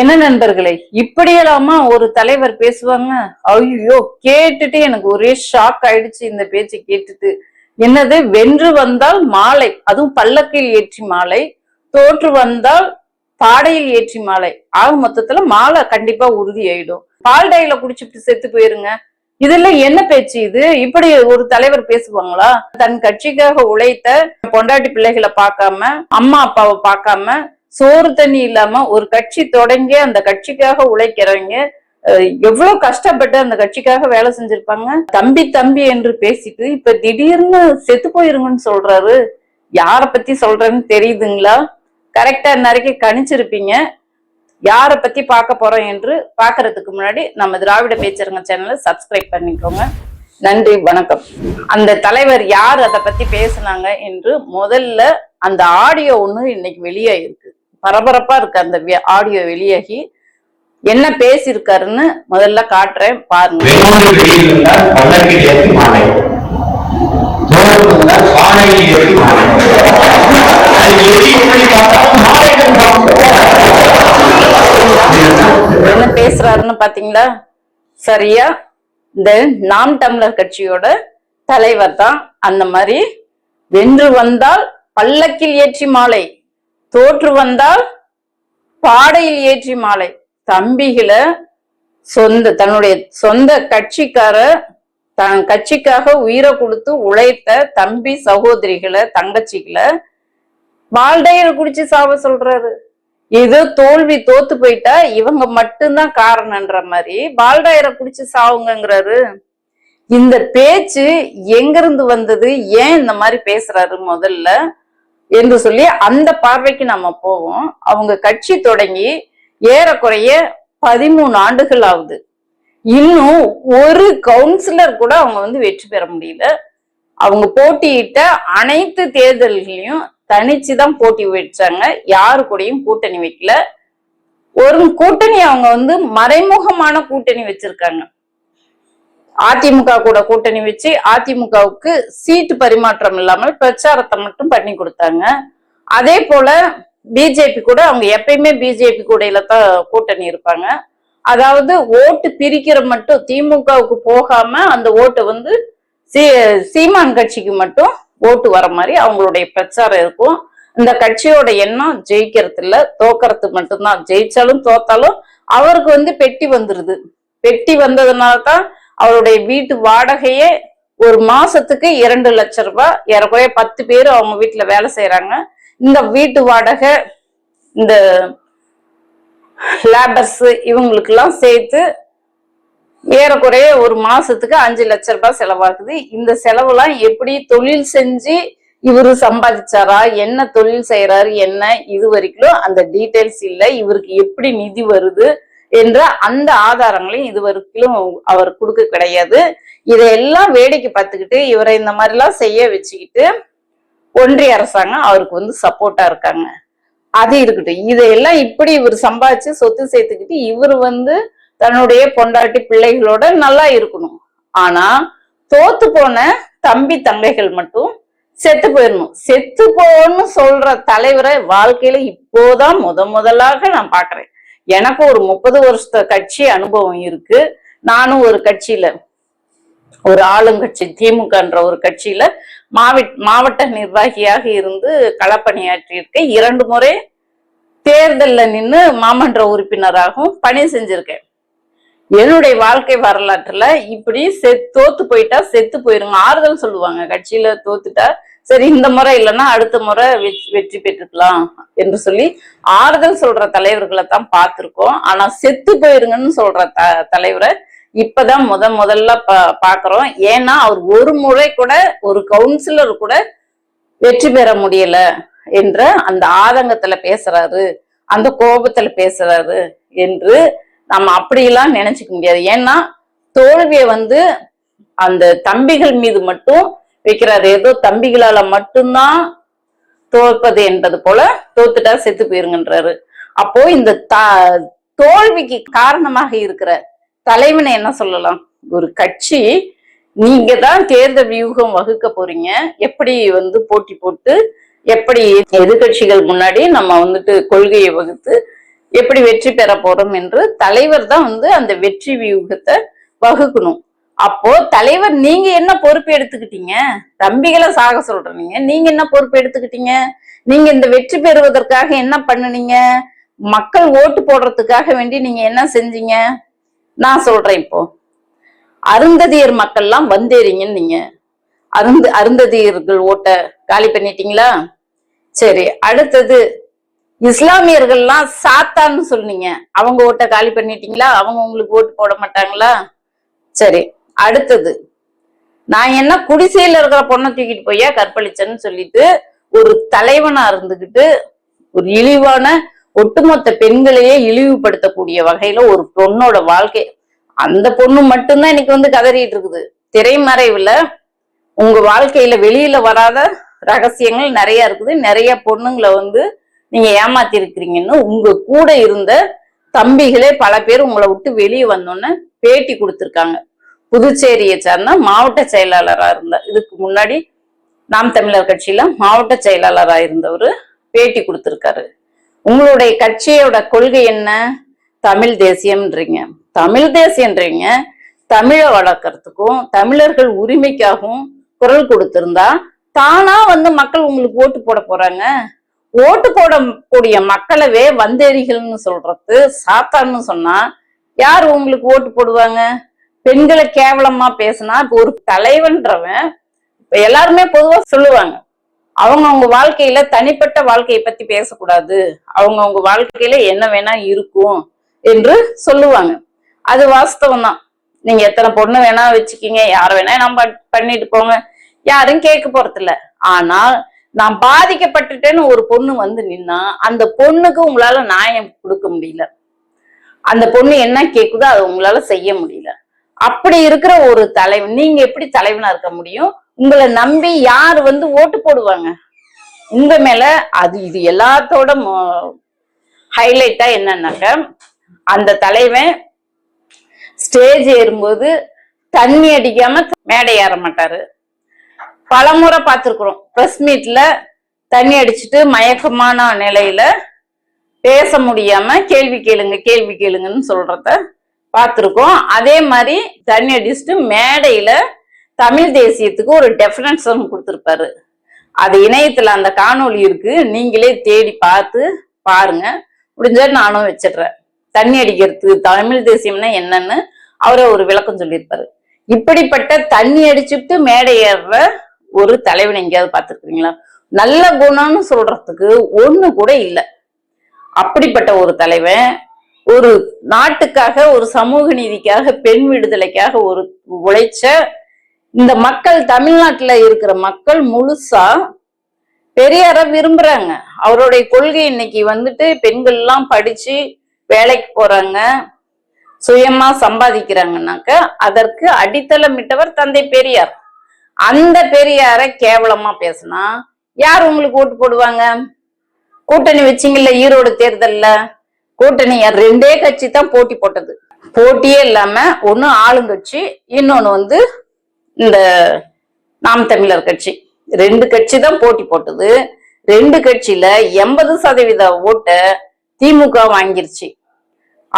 என்ன நண்பர்களே இப்படியெல்லாமா ஒரு தலைவர் பேசுவாங்க? ஐயோ கேட்டுட்டு எனக்கு ஒரே ஷாக் ஆயிடுச்சு இந்த பேச்சை கேட்டுட்டு. என்னது வென்று வந்தால் மாலை அதுவும் பல்லக்கில் ஏற்றி மாலை தோற்று வந்தால் பாடையில் ஏற்றி மாலை. ஆக மொத்தத்துல மாலை கண்டிப்பா உறுதி ஆயிடும் பால் டைல செத்து போயிருங்க. இதெல்லாம் என்ன பேச்சு இது? இப்படி ஒரு தலைவர் பேசுவாங்களா? தன் கட்சிக்காக உழைத்த பொண்டாட்டி பிள்ளைகளை பார்க்காம அம்மா அப்பாவை பார்க்காம சோறு தண்ணி இல்லாம ஒரு கட்சி தொடங்கி அந்த கட்சிக்காக உழைக்கிறவங்க எவ்வளவு கஷ்டப்பட்டு அந்த கட்சிக்காக வேலை செஞ்சிருப்பாங்க? தம்பி தம்பி என்று பேசிட்டு இப்ப திடீர்னு செத்து போயிருங்கன்னு சொல்றாரு. யார பத்தி சொல்றேன்னு தெரியுதுங்களா? கரெக்டா நிறைய கணிச்சிருப்பீங்க. யார பத்தி பார்க்க போறோம் என்று பார்க்கறதுக்கு முன்னாடி நம்ம திராவிட பேச்சரங்க சேனலை சப்ஸ்கிரைப் பண்ணிக்கோங்க. நன்றி வணக்கம். அந்த தலைவர் யார் அதை பத்தி பேசுனாங்க என்று முதல்ல அந்த ஆடியோ ஒண்ணு இன்னைக்கு வெளியாயிருக்கு. பரபரப்பா இருக்கு அந்த ஆடியோ வெளியாகி என்ன பேசியிருக்காருன்னு முதல்ல காட்டுறேன் பாருங்க. என்ன பேசுறாருன்னு பாத்தீங்களா? சரியா? இந்த நாம் தமிழர் கட்சியோட தலைவர் தான் அந்த மாதிரி வென்று வந்தால் பல்லக்கில் ஏற்றி மாலை. தோற்று வந்தால் பாடையில் ஏற்றி மாலை. தம்பிகளை சொந்த தன்னுடைய சொந்த கட்சிக்கார தன் கட்சிக்காக உயிரை கொடுத்து உழைத்த தம்பி சகோதரிகளை தங்கச்சிகளை வாழ்டையில குடிச்சு சாவ சொல்றாரு. இது தோல்வி தோத்து போயிட்டா இவங்க மட்டும்தான் காரணம்ன்ற மாதிரி பால்டாயரை குடிச்சு சாவுங்கங்கிறாரு. இந்த பேச்சு எங்கிருந்து வந்தது? ஏன் இந்த மாதிரி பேசுறாரு முதல்ல? என்று சொல்லி அந்த பார்வைக்கு நம்ம போவோம். அவங்க கட்சி தொடங்கி ஏறக்குறைய பதிமூணு ஆண்டுகள் ஆகுது. இன்னும் ஒரு கவுன்சிலர் கூட அவங்க வந்து வெற்றி பெற முடியல. அவங்க போட்டியிட்ட அனைத்து தேர்தல்களையும் தனிச்சுதான் போட்டி வச்சாங்க. யாரு கூடயும் கூட்டணி வைக்கல. ஒரு கூட்டணி அவங்க வந்து மறைமுகமான கூட்டணி வச்சிருக்காங்க. அதிமுக கூட கூட்டணி வச்சு அதிமுகவுக்கு சீட்டு பரிமாற்றம் இல்லாமல் பிரச்சாரத்தை மட்டும் பண்ணி கொடுத்தாங்க. அதே போல பிஜேபி கூட அவங்க எப்பயுமே பிஜேபி கூடையில தான் கூட்டணி இருப்பாங்க. அதாவது ஓட்டு பிரிக்கிற மட்டும் திமுகவுக்கு போகாம அந்த ஓட்டு வந்து சீ சீமான் கட்சிக்கு மட்டும் ஓட்டு வர மாதிரி அவங்களுடைய பிரச்சாரம் இருக்கும். இந்த கட்சியோட எண்ணம் ஜெயிக்கிறது இல்ல தோக்கறது மட்டும்தான். ஜெயிச்சாலும் தோத்தாலும் அவருக்கு வந்து பெட்டி வந்துருது. பெட்டி வந்ததுனால தான் அவருடைய வீட்டு வாடகையே ஒரு மாசத்துக்கு இரண்டு லட்சம் ரூபாய். ஏறக்குறைய பத்து பேர் அவங்க வீட்டுல வேலை செய்யறாங்க இந்த வீட்டு வாடகை இந்த லேபர்ஸ் இவங்களுக்கு எல்லாம் சேர்த்து ஏறக்குறைய ஒரு மாசத்துக்கு அஞ்சு லட்ச ரூபாய் செலவாகுது. இந்த செலவெல்லாம் எப்படி தொழில் செஞ்சு இவரு சம்பாதிச்சாரா என்ன தொழில் செய்யறாரு என்ன இது வரைக்கும் அந்த டீட்டெயில்ஸ் இல்லை. இவருக்கு எப்படி நிதி வருது என்ற அந்த ஆதாரங்களையும் இதுவரைக்கும் அவர் கொடுக்க கிடையாது. இதையெல்லாம் வேடிக்கை பார்த்துக்கிட்டு இவரை இந்த மாதிரிலாம் செய்ய வச்சுக்கிட்டு ஒன்றிய அரசாங்கம் அவருக்கு வந்து சப்போர்ட்டா இருக்காங்க. அது இருக்கட்டும். இதையெல்லாம் இப்படி இவர் சம்பாதிச்சு சொத்து சேர்த்துக்கிட்டு இவர் வந்து தன்னுடைய பொண்டாட்டி பிள்ளைகளோட நல்லா இருக்கணும். ஆனா தோத்து போன தம்பி தங்கைகள் மட்டும் செத்து போயிடணும் செத்து போன்னு சொல்ற தலைவரை வாழ்க்கையில இப்போதான் முத முதலாக நான் பாக்குறேன் எனக்கும் ஒரு முப்பது வருஷ கட்சி அனுபவம் இருக்கு. நானும் ஒரு கட்சியில ஒரு ஆளுங்கட்சி திமுகன்ற ஒரு கட்சியில மாவட்ட மாவட்ட நிர்வாகியாக இருந்து களப்பணியாற்றி இருக்கேன் இரண்டு முறை தேர்தல்ல நின்று மாமன்ற உறுப்பினராகவும் பணி செஞ்சிருக்கேன். என்னுடைய வாழ்க்கை வரலாற்றுல இப்படி செ தோத்து போயிட்டா செத்து போயிருங்க. ஆறுதல் சொல்லுவாங்க. கட்சியில தோத்துட்டா சரி இந்த முறை இல்லைன்னா அடுத்த முறை வெற்றி வெற்றி பெற்றுக்கலாம் என்று சொல்லி ஆறுதல் சொல்ற தலைவர்களை தான் பார்த்திருக்கோம். ஆனா செத்து போயிருங்கன்னு சொல்ற த தலைவரை இப்பதான் முத முதல்ல பா பாக்குறோம் ஏன்னா அவர் ஒரு முறை கூட ஒரு கவுன்சிலர் கூட வெற்றி பெற முடியல என்ற அந்த ஆதங்கத்துல பேசுறாரு அந்த கோபத்துல பேசுறாரு என்று நம்ம அப்படியெல்லாம் நினைச்சுக்க முடியாது. ஏன்னா தோல்வியை வந்து அந்த தம்பிகள் மீது மட்டும் வைக்கிறாரு. ஏதோ தம்பிகளால மட்டும்தான் தோற்பது என்பது போல தோத்துட்டா செத்து போயிருங்கன்றாரு. அப்போ இந்த தோல்விக்கு காரணமாக இருக்கிற தலைவனை என்ன சொல்லலாம்? ஒரு கட்சி நீங்க தான் தேர்தல் வியூகம் வகுக்க போறீங்க. எப்படி வந்து போட்டி போட்டு எப்படி எதிர்கட்சிகள் முன்னாடி நம்ம வந்துட்டு கொள்கையை வகுத்து எப்படி வெற்றி பெற போறோம் என்று தலைவர் தான் வந்து அந்த வெற்றி வியூகத்தை வகுக்கணும். அப்போ தலைவர் நீங்க என்ன பொறுப்பு எடுத்துக்கிட்டீங்க? தம்பிகளை சாக சொல்றீங்க. நீங்க என்ன பொறுப்பு எடுத்துக்கிட்டீங்க? நீங்க இந்த வெற்றி பெறுவதற்காக என்ன பண்ணுனீங்க? மக்கள் ஓட்டு போடுறதுக்காக வேண்டி நீங்க என்ன செஞ்சீங்க? நான் சொல்றேன் இப்போ. அருந்ததியர் மக்கள்லாம் வந்தேறீங்கன்னு நீங்க. அருந்த அருந்ததியர்கள் ஓட்ட காலி பண்ணிட்டீங்களா? சரி அடுத்தது இஸ்லாமியர்கள்லாம் சாத்தான்னு சொன்னீங்க அவங்க ஓட்ட காலி பண்ணிட்டீங்களா? அவங்க உங்களுக்கு ஓட்டு போட மாட்டாங்களா? சரி அடுத்தது நான் என்ன குடிசையில இருக்கிற பொண்ணை தூக்கிட்டு போயா கற்பழிச்சேன்னு சொல்லிட்டு ஒரு தலைவனா இருந்துகிட்டு ஒரு இழிவான ஒட்டுமொத்த பெண்களையே இழிவுபடுத்தக்கூடிய வகையில ஒரு பொண்ணோட வாழ்க்கை. அந்த பொண்ணு மட்டும்தான் இன்னைக்கு வந்து கதறிட்டு இருக்குது. திரைமறைவுல உங்க வாழ்க்கையில வெளியில வராத ரகசியங்கள் நிறைய இருக்குது. நிறைய பொண்ணுங்களை வந்து நீங்க ஏமாத்தி இருக்கிறீங்கன்னு உங்க கூட இருந்த தம்பிகளே பல பேர் உங்களை விட்டு வெளியே வந்தோன்னே பேட்டி கொடுத்துருக்காங்க. புதுச்சேரியை சார்ந்த மாவட்ட செயலாளராக இருந்தார் இதுக்கு முன்னாடி நாம் தமிழர் கட்சியில மாவட்ட செயலாளராக இருந்தவர் பேட்டி கொடுத்துருக்காரு. உங்களுடைய கட்சியோட கொள்கை என்ன? தமிழ் தேசியம்ன்றீங்க. தமிழ் தேசியன்றீங்க தமிழை வளர்க்கறதுக்கும் தமிழர்கள் உரிமைக்காகவும் குரல் கொடுத்திருந்தா தானா வந்து மக்கள் உங்களுக்கு ஓட்டு போட போறாங்க. ஓட்டு போடக்கூடிய மக்களவே வந்தேரிகள்னு சொல்றது சாத்தான்னு சொன்னா யார் உங்களுக்கு ஓட்டு போடுவாங்க? பெண்களை கேவலமா பேசினா இப்ப ஒரு தலைவன்றவன் இப்ப எல்லாருமே பொதுவா சொல்லுவாங்க அவங்க அவங்க வாழ்க்கையில தனிப்பட்ட வாழ்க்கையை பத்தி பேசக்கூடாது. அவங்க அவங்க வாழ்க்கையில என்ன வேணா இருக்கும் என்று சொல்லுவாங்க. அது வாஸ்தவம் தான் நீங்க எத்தனை பொண்ணு வேணா வச்சுக்கீங்க யார வேணா நம்ம பண்ணிட்டு போங்க. யாரும் கேட்க போறது இல்ல ஆனால் நான் பாதிக்கப்பட்டுட்டேன்னு ஒரு பொண்ணு வந்து நின்னா அந்த பொண்ணுக்கு உங்களால நியாயம் கொடுக்க முடியல. அந்த பொண்ணு என்ன கேக்குதோ அதை உங்களால செய்ய முடியல. அப்படி இருக்கிற ஒரு தலைவன் நீங்க எப்படி தலைவனா இருக்க முடியும்? உங்களை நம்பி யார் வந்து ஓட்டு போடுவாங்க? உங்க மேல அது இது எல்லாத்தோட ஹைலைட்டா என்னன்னாக்க அந்த தலைவன் ஸ்டேஜ் ஏறும்போது தண்ணி அடிக்காம மேடை ஏற மாட்டாரு. பலமுறை பார்த்துருக்குறோம். ப்ரெஸ் மீட்ல தண்ணி அடிச்சுட்டு மயக்கமான நிலையில பேச முடியாம கேள்வி கேளுங்க கேள்வி கேளுங்கன்னு சொல்றத பார்த்துருக்கோம். அதே மாதிரி தண்ணி அடிச்சுட்டு மேடையில தமிழ் தேசியத்துக்கு ஒரு டெஃபினன்ஸும் கொடுத்துருப்பாரு. அது இணையத்துல அந்த காணொளி இருக்கு. நீங்களே தேடி பார்த்து பாருங்க. முடிஞ்சா நானும் வச்சிடுறேன். தண்ணி அடிக்கிறதுக்கு தமிழ் தேசியம்னா என்னன்னு அவரே ஒரு விளக்கம் சொல்லியிருப்பாரு. இப்படிப்பட்ட தண்ணி அடிச்சுட்டு மேடை ஏறுற ஒரு தலைவன் எங்கேயாவது பார்த்துருக்கீங்களா? நல்ல குணம்னு சொல்றதுக்கு ஒண்ணு கூட இல்லை. அப்படிப்பட்ட ஒரு தலைவன் ஒரு நாட்டுக்காக ஒரு சமூக நீதிக்காக பெண் விடுதலைக்காக ஒரு உழைச்ச இந்த மக்கள் தமிழ்நாட்டுல இருக்கிற மக்கள் முழுசா பெரியார விரும்புறாங்க. அவருடைய கொள்கை இன்னைக்கு வந்துட்டு பெண்கள் எல்லாம் படிச்சு வேலைக்கு போறாங்க சுயமா சம்பாதிக்கிறாங்கனாக்க அதற்கு அடித்தளமிட்டவர் தந்தை பெரியார். அந்த பெரியார கேவலமா பேசினா யார் உங்களுக்கு ஓட்டு போடுவாங்க? கூட்டணி வச்சிங்கல்ல ஈரோடு தேர்தல்ல? கூட்டணி ரெண்டே கட்சி தான் போட்டி போட்டது. போட்டியே இல்லாம ஒன்னு ஆளுங்கட்சி இன்னொன்னு வந்து இந்த நாம் தமிழர் கட்சி. ரெண்டு கட்சி தான் போட்டி போட்டது. ரெண்டு கட்சியில எண்பது சதவீத ஓட்டை திமுக வாங்கிருச்சு.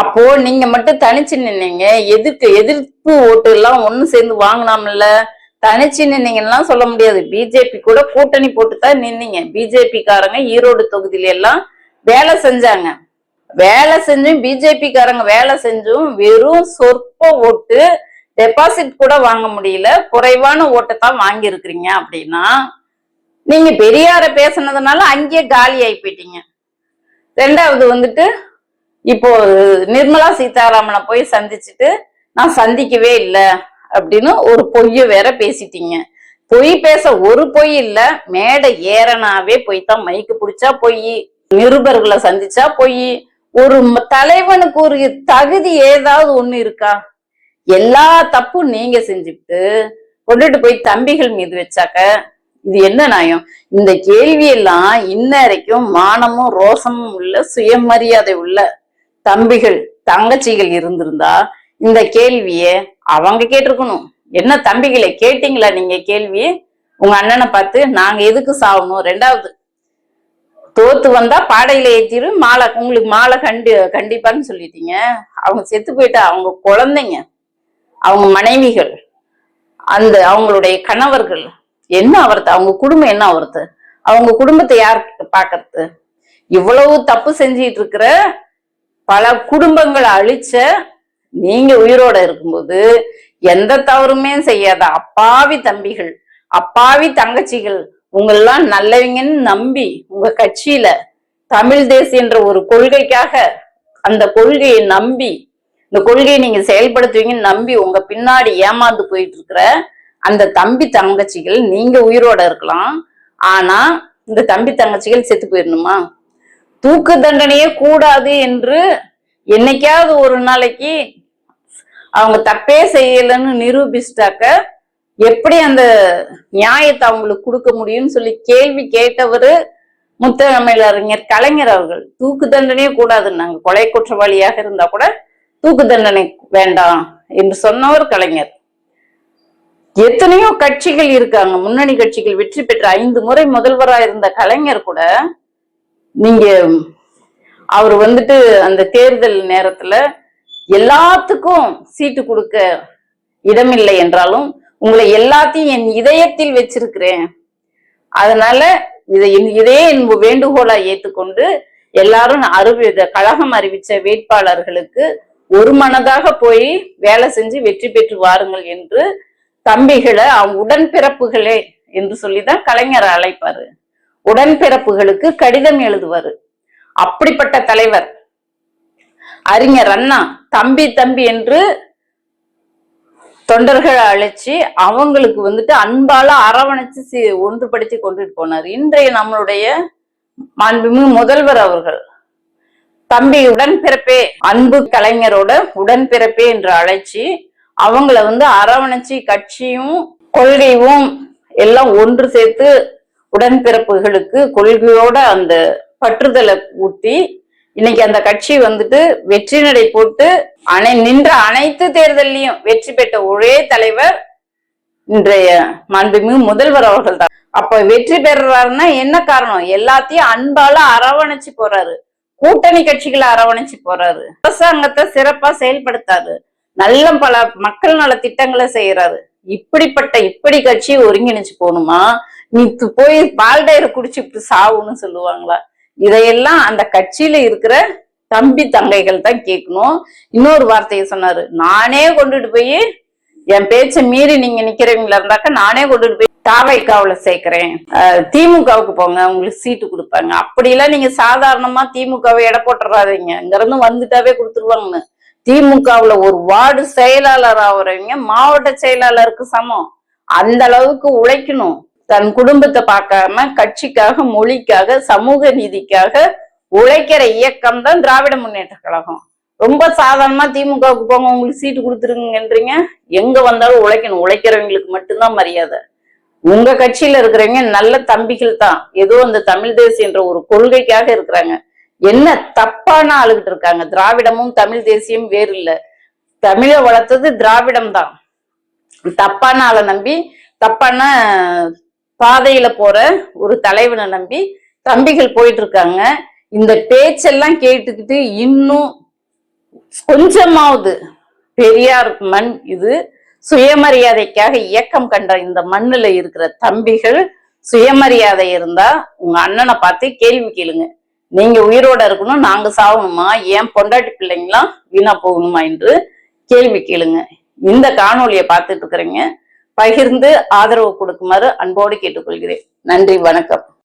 அப்போ நீங்க மட்டும் தனிச்சு நின்னீங்க. எதிர்க்கு எதிர்ப்பு ஓட்டு எல்லாம் ஒன்னு சேர்ந்து வாங்கினாமல்ல. தனிச்சு நின்னீங்கன்னா சொல்ல முடியாது. பிஜேபி கூட கூட்டணி போட்டு தான் நின்னீங்க. பிஜேபி காரங்க ஈரோடு தொகுதியில எல்லாம் வேலை செஞ்சாங்க. வேலை செஞ்சும் பிஜேபிக்காரங்க வேலை செஞ்சும் வெறும் சொற்ப ஓட்டு டெபாசிட் கூட வாங்க முடியல. குறைவான ஓட்டை தான் வாங்கி இருக்கிறீங்க அப்படின்னா நீங்க பெரியார பேசுனதுனால அங்கேயே காலி ஆகி போயிட்டீங்க ரெண்டாவது வந்துட்டு இப்போ நிர்மலா சீதாராமனை போய் சந்திச்சுட்டு நான் சந்திக்கவே இல்லை அப்படின்னு ஒரு பொய்ய வேற பேசிட்டீங்க. பொய் பேச ஒரு பொய் இல்ல மேடை ஏறனாவே போய் தான் மைக்கு பிடிச்சா பொய் நிருபர்களை சந்திச்சா பொய் ஒரு தலைவனுக்கு ஒரு தகுதி ஏதாவது ஒண்ணு இருக்கா? எல்லா தப்பும் நீங்க செஞ்சுட்டு கொண்டுட்டு போய் தம்பிகள் மீது வச்சாக்க இது என்ன நியாயம்? இந்த கேள்வி எல்லாம் இன்ன வரைக்கும் மானமும் ரோசமும் உள்ள சுயமரியாதை உள்ள தம்பிகள் தங்கச்சிகள் இருந்திருந்தா இந்த கேள்விய அவங்க கேட்டிருக்கணும். என்ன தம்பிகளை கேட்டீங்களா நீங்க கேள்வி உங்க அண்ணனை பார்த்து நாங்க எதுக்கு சாகணும்? ரெண்டாவது தோத்து வந்தா பாடையில ஏத்திரு மாலை உங்களுக்கு மாலை கண்டி கண்டிப்பான்னு சொல்லிட்டீங்க. அவங்க செத்து போயிட்டா அவங்க குழந்தைங்க அவங்க மனைவிகள் அந்த அவங்களுடைய கணவர்கள் என்ன அவர்த்து அவங்க குடும்பம் என்ன அவர்த்து அவங்க குடும்பத்தை யார் பாக்குறது இவ்வளவு தப்பு செஞ்சிட்டு இருக்கிற பல குடும்பங்களை அழிச்ச நீங்க உயிரோட இருக்கும்போது எந்த தவறுமே செய்யாத அப்பாவி தம்பிகள் அப்பாவி தங்கச்சிகள் உங்களெல்லாம் நல்லவங்கன்னு நம்பி உங்க கட்சியில தமிழ் தேசியன்ற ஒரு கொள்கைக்காக அந்த கொள்கையை நம்பி இந்த கொள்கையை நீங்க செயல்படுத்துவீங்கன்னு நம்பி உங்க பின்னாடி ஏமாந்து போயிட்டு இருக்கிற அந்த தம்பி தங்கச்சிகள் நீங்க உயிரோட இருக்கலாம். ஆனா இந்த தம்பி தங்கச்சிகள் செத்து போயிடணுமா? தூக்கு தண்டனையே கூடாது என்று என்னைக்காவது ஒரு நாளைக்கு அவங்க தப்பே செய்யலைன்னு நிரூபிச்சிட்டாக்க எப்படி அந்த நியாயத்தை அவங்களுக்கு கொடுக்க முடியும்னு சொல்லி கேள்வி கேட்டவரு முத்தமிழறிஞர் கலைஞர் அவர்கள். தூக்கு தண்டனையே கூடாதுன்னாங்க கொலை குற்றவாளியாக இருந்தா கூட தூக்கு தண்டனை வேண்டாம் என்று சொன்னவர் கலைஞர். எத்தனையோ கட்சிகள் இருக்காங்க. முன்னணி கட்சிகள் வெற்றி பெற்ற ஐந்து முறை முதல்வரா இருந்த கலைஞர் கூட நீங்க அவர் வந்துட்டு அந்த தேர்தல் நேரத்துல எல்லாத்துக்கும் சீட்டு கொடுக்க இடமில்லை என்றாலும் உங்களை எல்லாத்தையும் என் இதயத்தில் வச்சிருக்கிறேன். அதனால இதை என் இதே என் வேண்டுகோளா ஏத்துக்கொண்டு எல்லாரும் அறிவி கழகம் அறிவிச்ச வேட்பாளர்களுக்கு ஒரு மனதாக போய் வேலை செஞ்சு வெற்றி பெற்று வாருங்கள் என்று தம்பிகளை அவங்க உடன்பிறப்புகளே என்று சொல்லிதான் கலைஞர் அழைப்பாரு. உடன்பிறப்புகளுக்கு கடிதம் எழுதுவாரு. அப்படிப்பட்ட தலைவர் அறிஞர் அண்ணா தம்பி தம்பி என்று தொண்டர்களை அழைச்சி அவங்களுக்கு வந்துட்டு அன்பால அரவணைச்சு சி- ஒன்றுபடுத்தி கொண்டுட்டு போனார். இன்றைய நம்மளுடைய மாண்புமிகு முதல்வர் அவர்கள். தம்பி உடன்பிறப்பே அன்பு கலைஞரோட உடன்பிறப்பே என்று அழைச்சி அவங்கள வந்து அரவணைச்சு கட்சியும் கொள்கையும் எல்லாம் ஒன்று சேர்த்து உடன்பிறப்புகளுக்கு கொள்கையோட அந்த பற்றுதலை ஊட்டி இன்னைக்கு அந்த கட்சி வந்துட்டு வெற்றி நடை போட்டு அனை நின்ற அனைத்து தேர்தலையும் வெற்றி பெற்ற ஒரே தலைவர் இன்றைய மாண்புமிகு முதல்வர் அவர்கள் தான் அப்ப வெற்றி பெறுறாருன்னா என்ன காரணம்? எல்லாத்தையும் அன்பால அரவணைச்சு போறாரு. கூட்டணி கட்சிகளை அரவணைச்சு போறாரு. அரசாங்கத்தை சிறப்பா செயல்படுத்தாரு. நல்ல பல மக்கள் நல திட்டங்களை செய்யறாரு. இப்படிப்பட்ட இப்படி கட்சி ஒருங்கிணைச்சு போகணுமா? நீ போய் பால்டயரை குடிச்சுட்டு சாவுன்னு சொல்லுவாங்களா? இதையெல்லாம் அந்த கட்சியில இருக்கிற தம்பி தங்கைகள் தான் கேட்கணும். இன்னொரு வார்த்தையை சொன்னாரு நானே கொண்டுட்டு போய் என் பேச்சை மீறி நீங்க நிக்கிறவங்களா இருந்தாக்க நானே கொண்டுட்டு போய் தாவைக்காவில் சேர்க்கிறேன். திமுகவுக்கு போங்க உங்களுக்கு சீட்டு கொடுப்பாங்க. அப்படிலாம் நீங்க சாதாரணமா திமுகவை எடை போட்டுறாதீங்க. இங்க இருந்து வந்துட்டாவே கொடுத்துருவாங்கன்னு. திமுகவுல ஒரு வார்டு செயலாளர் ஆகுறவங்க மாவட்ட செயலாளருக்கு சமம். அந்த அளவுக்கு உழைக்கணும். தன் குடும்பத்தை பார்க்காம கட்சிக்காக மொழிக்காக சமூக நீதிக்காக உழைக்கிற இயக்கம் தான் திராவிட முன்னேற்ற கழகம். ரொம்ப சாதாரணமா திமுகவுக்கு போங்க உங்களுக்கு சீட்டு கொடுத்துருங்கன்றீங்க. எங்க வந்தாலும் உழைக்கணும். உழைக்கிறவங்களுக்கு மட்டும்தான் மரியாதை. உங்க கட்சியில இருக்கிறவங்க நல்ல தம்பிகள் தான். ஏதோ அந்த தமிழ் தேசியன்ற ஒரு கொள்கைக்காக இருக்கிறாங்க. என்ன தப்பான ஆளுகிட்டு இருக்காங்க? திராவிடமும் தமிழ் தேசியம் வேறு இல்ல தமிழை வளர்த்தது திராவிடம் தான் தப்பான ஆளை நம்பி தப்பான பாதையில போற ஒரு தலைவனை நம்பி தம்பிகள் போயிட்டு இருக்காங்க இந்த பேச்செல்லாம் கேட்டுக்கிட்டு இன்னும் கொஞ்சமாவது பெரியார் மண் இது சுயமரியாதைக்காக இயக்கம் கண்ட இந்த மண்ணுல இருக்கிற தம்பிகள் சுயமரியாதை இருந்தா உங்க அண்ணனை பார்த்து கேள்வி கேளுங்க. நீங்க உயிரோட இருக்கணும் நாங்க சாகணுமா? ஏன் பொண்டாட்டி பிள்ளைங்களாம் வீணா போகணுமா என்று கேள்வி கேளுங்க. இந்த காணொலியை பார்த்துட்டு இருக்கிறீங்க. பகிர்ந்து ஆதரவு கொடுக்குமாறு அன்போடு கேட்டுக்கொள்கிறேன். நன்றி வணக்கம்.